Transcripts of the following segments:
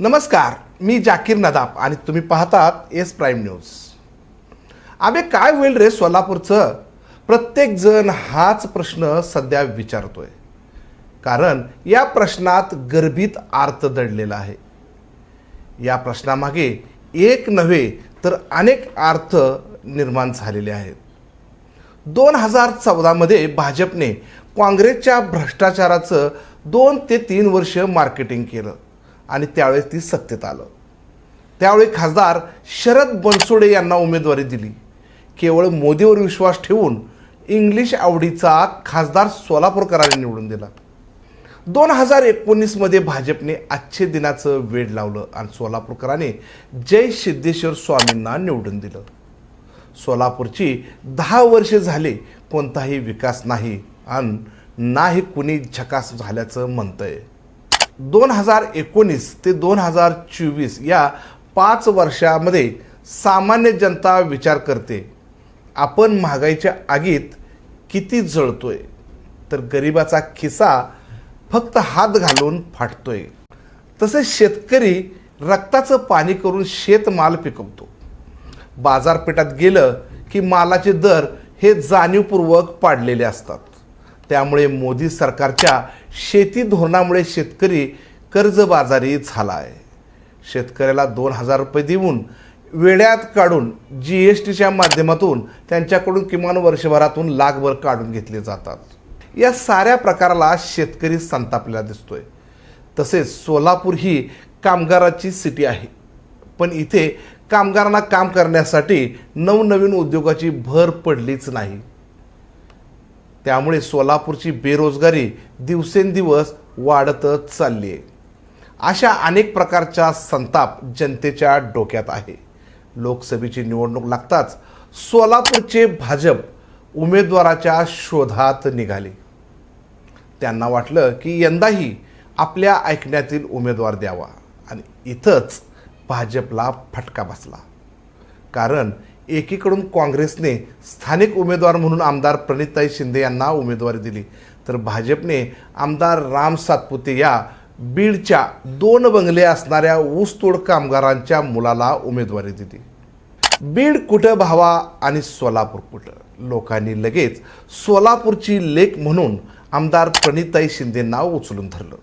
नमस्कार मी जाकीर नदाब आणि तुम्ही पाहतात एस प्राईम न्यूज. अबे काय होईल रे सोलापूरचं? प्रत्येक जण हाच प्रश्न सध्या विचारतोय. कारण या प्रश्नात गर्भित अर्थ दडलेला आहे. या प्रश्नामागे एक नव्हे तर अनेक अर्थ निर्माण झालेले आहेत. दोन हजार चौदामध्ये भाजपने काँग्रेसच्या भ्रष्टाचाराचं दोन ते तीन वर्ष मार्केटिंग केलं. आणि त्यावेळेस ती सत्तेत आलं. त्यावेळी खासदार शरद बनसोडे यांना उमेदवारी दिली. केवळ मोदीवर विश्वास ठेवून इंग्लिश आवडीचा खासदार सोलापूरकरांनी निवडून दिला. दोन हजार एकोणीसमध्ये भाजपने आजचे दिनाचं वेळ लावलं आणि सोलापूरकरांनी जय सिद्धेश्वर स्वामींना निवडून दिलं. सोलापूरची दहा वर्षे झाले कोणताही विकास नाही आणि नाही कुणी झकास झाल्याचं म्हणतंय. दोन हजार एकोणीस ते दोन हजार चोवीस या पाच वर्षामध्ये सामान्य जनता विचार करते आपण महागाईच्या आगीत किती जळतोय? तर गरिबाचा खिसा फक्त हात घालून फाटतोय. तसेच शेतकरी रक्ताचं पाणी करून शेतमाल पिकवतो. बाजारपेठात गेलं की मालाचे दर हे जाणीवपूर्वक पाडलेले असतात. त्यामुळे मोदी सरकारच्या शेती धोरणामुळे शेतकरी कर्जबाजारी झाला आहे शेतकऱ्याला दोन हजार रुपये देऊन वेड्यात काढून जी एस टीच्या माध्यमातून त्यांच्याकडून किमान वर्षभरातून लाखभर काढून घेतले जातात. या साऱ्या प्रकाराला शेतकरी संतापलेला दिसतोय. तसेच सोलापूर ही कामगाराची सिटी आहे. पण इथे कामगारांना काम करण्यासाठी नवनवीन उद्योगाची भर पडलीच नाही. त्यामुळे सोलापूरची बेरोजगारी दिवसेंदिवस वाढतच चालली आहे. अशा अनेक प्रकारचा संताप जनतेच्या डोक्यात आहे. लोकसभेची निवडणूक लागताच सोलापूरचे भाजप उमेदवाराच्या शोधात निघाले. त्यांना वाटलं की यंदाही आपल्या ऐकण्यातील उमेदवार द्यावा. आणि इथंच भाजपला फटका बसला. कारण एकीकडून काँग्रेसने स्थानिक उमेदवार म्हणून आमदार प्रणिताई शिंदे यांना उमेदवारी दिली. तर भाजपने आमदार राम सातपुते या बीडच्या दोन बंगले असणाऱ्या ऊसतोड कामगारांच्या मुलाला उमेदवारी दिली. बीड कुठं भावा आणि सोलापूर कुठं? लोकांनी लगेच सोलापूरची लेख म्हणून आमदार प्रणिताई शिंदेंना उचलून धरलं.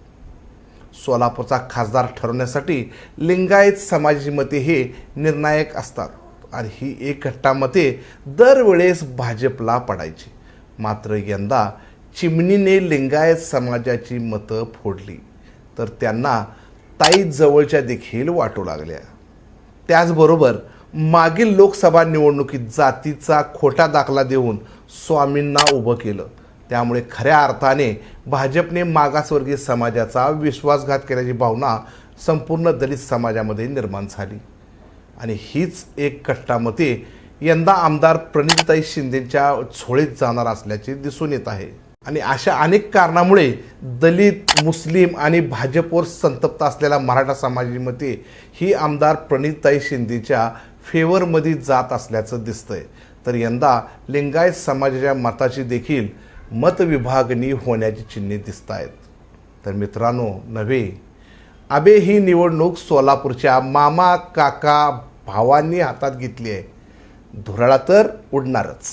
सोलापूरचा खासदार ठरवण्यासाठी लिंगायत समाजाची मते हे निर्णायक असतात. आणि ही एक मते दरवेळेस भाजपला पडायची. मात्र यंदा चिमणीने लिंगायत समाजाची मतं फोडली. तर त्यांना ताई जवळच्या देखील वाटू लागल्या. त्याचबरोबर मागील लोकसभा निवडणुकीत जातीचा खोटा दाखला देऊन स्वामींना उभं केलं. त्यामुळे खऱ्या अर्थाने भाजपने मागासवर्गीय समाजाचा विश्वासघात केल्याची भावना संपूर्ण दलित समाजामध्ये निर्माण झाली. आणि हीच एक कट्टामते यंदा आमदार प्रणितताई शिंदेच्या झोळीत जाणार असल्याचे दिसून येत आहे. आणि अशा अनेक कारणामुळे दलित मुस्लिम आणि भाजपवर संतप्त असलेल्या मराठा समाजामध्ये ही आमदार प्रणितताई शिंदेच्या फेवरमध्ये जात असल्याचं दिसतंय. तर यंदा लिंगायत समाजाच्या मताची देखील मतविभागणी होण्याची चिन्हे दिसत आहेत तर मित्रांनो नव्हे अबे ही निवडणूक सोलापूरच्या मामा काका भावांनी हातात घेतली आहे. धुराळा तर उडणारच.